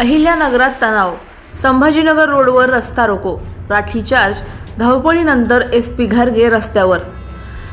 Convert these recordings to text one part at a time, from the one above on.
अहिल्यानगरात तणाव. संभाजीनगर रोडवर रस्ता रोको. लाठीचार्ज धावपळीनंतर एस पी घारगे रस्त्यावर.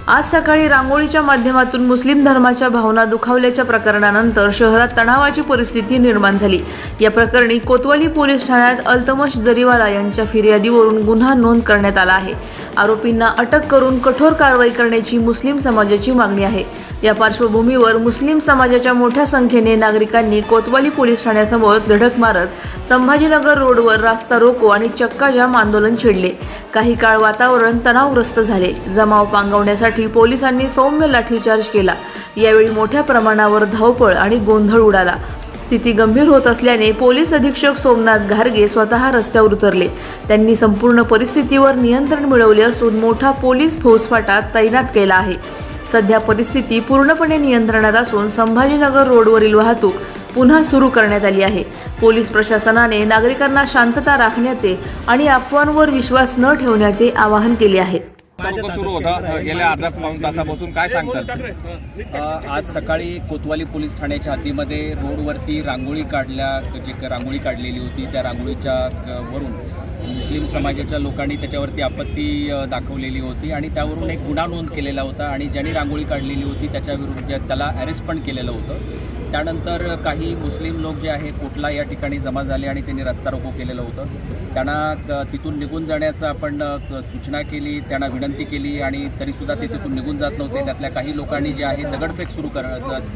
आज सकाळी रांगोळीच्या माध्यमातून मुस्लिम धर्माच्या भावना दुखावल्याच्या प्रकरणानंतर शहरात तणावाची परिस्थिती निर्माण झाली. या प्रकरणी कोतवाली पोलीस ठाण्यात अल्तमश जरीवाला यांच्या फिर्यादीवरून गुन्हा नोंद करण्यात आला आहे. आरोपींना अटक करून कठोर कारवाई करण्याची मुस्लिम समाजाची मागणी आहे. या पार्श्वभूमीवर मुस्लिम समाजाच्या मोठ्या संख्येने नागरिकांनी कोतवाली पोलीस ठाण्यासमोर धडक मारत संभाजीनगर रोडवर रास्ता रोको आणि चक्काजाम आंदोलन छेडले. काही काळ वातावरण तणावग्रस्त झाले. जमाव पांगवण्यासाठी पोलिसांनी सौम्य लाठीचार्ज केला. यावेळी मोठ्या प्रमाणावर धावपळ आणि गोंधळ उडाला. स्थिती गंभीर होत असल्याने पोलीस अधीक्षक सोमनाथ घारगे स्वतः रस्त्यावर उतरले. त्यांनी संपूर्ण परिस्थितीवर नियंत्रण मिळवले असून मोठा पोलीस फौजफाटा तैनात केला आहे. सध्या परिस्थिती पूर्णपणे नियंत्रणात असून संभाजीनगर रोडवरील वाहतूक पुन्हा सुरू करण्यात आली आहे. पोलीस प्रशासनाने नागरिकांना शांतता राखण्याचे आणि अफवांवर विश्वास न ठेवण्याचे आवाहन केले आहे. सुरू होता. गेल्या अर्धा पाऊन तासापासून काय सांगतात? आज सकाळी कोतवाली पोलीस ठाण्याच्या हद्दीमध्ये रोडवरती रांगोळी काढल्या. जी रांगोळी काढलेली होती. त्या रांगोळीच्या वरून मुस्लिम समाजाच्या लोकांनी त्याच्यावरती आपत्ती दाखवलेली होती आणि त्यावरून एक गुन्हा नोंद केलेला होता आणि ज्यांनी रांगोळी काढलेली होती त्याच्या विरुद्ध त्याला अरेस्ट पण केलेलं होतं. त्यानंतर काही मुस्लिम लोक जे आहे कोटला या ठिकाणी जमा झाले आणि त्यांनी रस्ता रोको केलेलं होतं. त्यांना तिथून निघून जाण्याचं आपण सूचना केली त्यांना विनंती केली आणि तरीसुद्धा ते तिथून निघून जात नव्हते. त्यातल्या काही लोकांनी जे आहे दगडफेक सुरू कर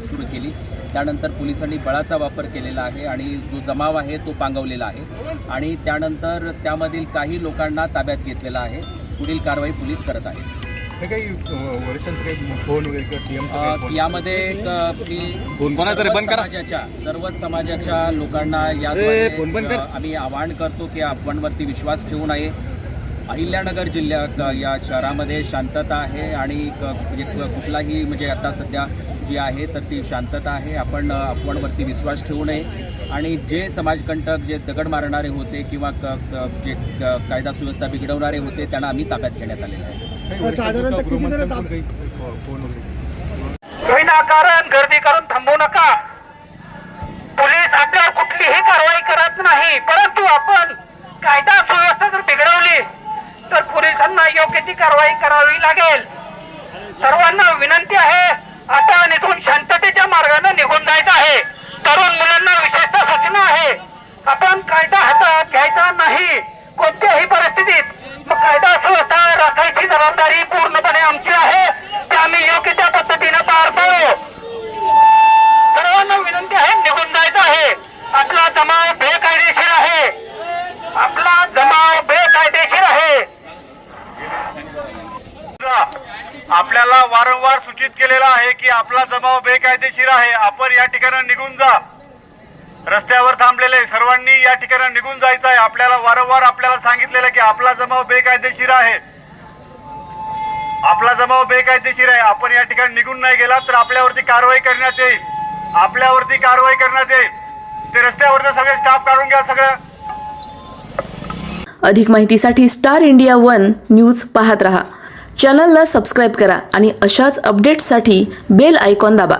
सुरू केली. त्यानंतर पोलिसांनी बळाचा वापर केलेला आहे आणि जो जमाव आहे तो पांगवलेला आहे. आणि त्यानंतर त्यामधील काही लोकांना ताब्यात घेतलेला आहे. पुढील कारवाई पोलीस करत आहेत. काही अ, वरिष्ठांचं काही फोन वगैरे किंवा अ, सीएम यामध्ये मी कोणाचं? सर्व बंद करा. समाजाच्या सर्व समाजाच्या लोकांना. अ, आम्ही आवाहन करतो की आपणवरती विश्वास ठेवू नये अहिल्यानगर जिल्ह्यात या शहरामध्ये शांतता आहे आणि क- म्हणजे कुठलाही म्हणजे आता सध्या जी आहे तर ती शांतता आहे आपण अफवांवरती विश्वास ठेवू नये आणि जे समाजकंटक जे दगड मारणारे होते किंवा जे कायदा सुव्यवस्था बिघडवणारे होते त्यांना आम्ही ताब्यात घेण्यात आलेले आहे साधारणतः किती जण विनाकारण गर्दी करून थांबवू नका. पोलीस आपल्यावर कुठलीही कारवाई करत नाही. परंतु आपण कायदा सुव्यवस्था जर बिघडवली तर पोलिसांना योग्य ती कारवाई करावी लागेल. सर्वांना विनंती आहे आता इथून शांततेच्या मार्गाने निघून जायचं आहे. तरुण मुलांना विशेषतः सूचना आहे. आपण कायदा हातात घ्यायचा नाही. कोणत्याही परिस्थितीत मग कायदा ही जबाबदारी पूर्णपणे आमची आहे. ते आम्ही योग्य त्या पद्धतीनं पार पाडू. सर्वांना विनंती आहे निघून जायचं आहे. आपला जमाव बेकायदेशीर आहे. आपला जमाव बेकायदेशीर आहे. आपल्याला वारंवार सूचित केलेलं आहे की आपला जमाव बेकायदेशीर आहे. आपण या ठिकाणी निघून जा. रस्त्यावर थांबलेले सर्वांनी या ठिकाणी निघून जायचं आहे. आपल्याला वारंवार आपल्याला सांगितलेलं की आपला जमाव बेकायदेशीर आहे. आपला जमाव बेकायदेशीर आहे. आपण या ठिकाणी निघून नाही गेला तर आपल्यावरती कारवाई करण्यात येईल. आपल्यावरती कारवाई करण्यात येईल. ते रस्त्यावरचं सगळे स्टाफ काढून घ्या सगळं. अधिक माहितीसाठी स्टार इंडिया वन न्यूज पाहत रहा. चॅनलला सबस्क्राईब करा आणि अशाच अपडेट्ससाठी बेल आयकॉन दाबा.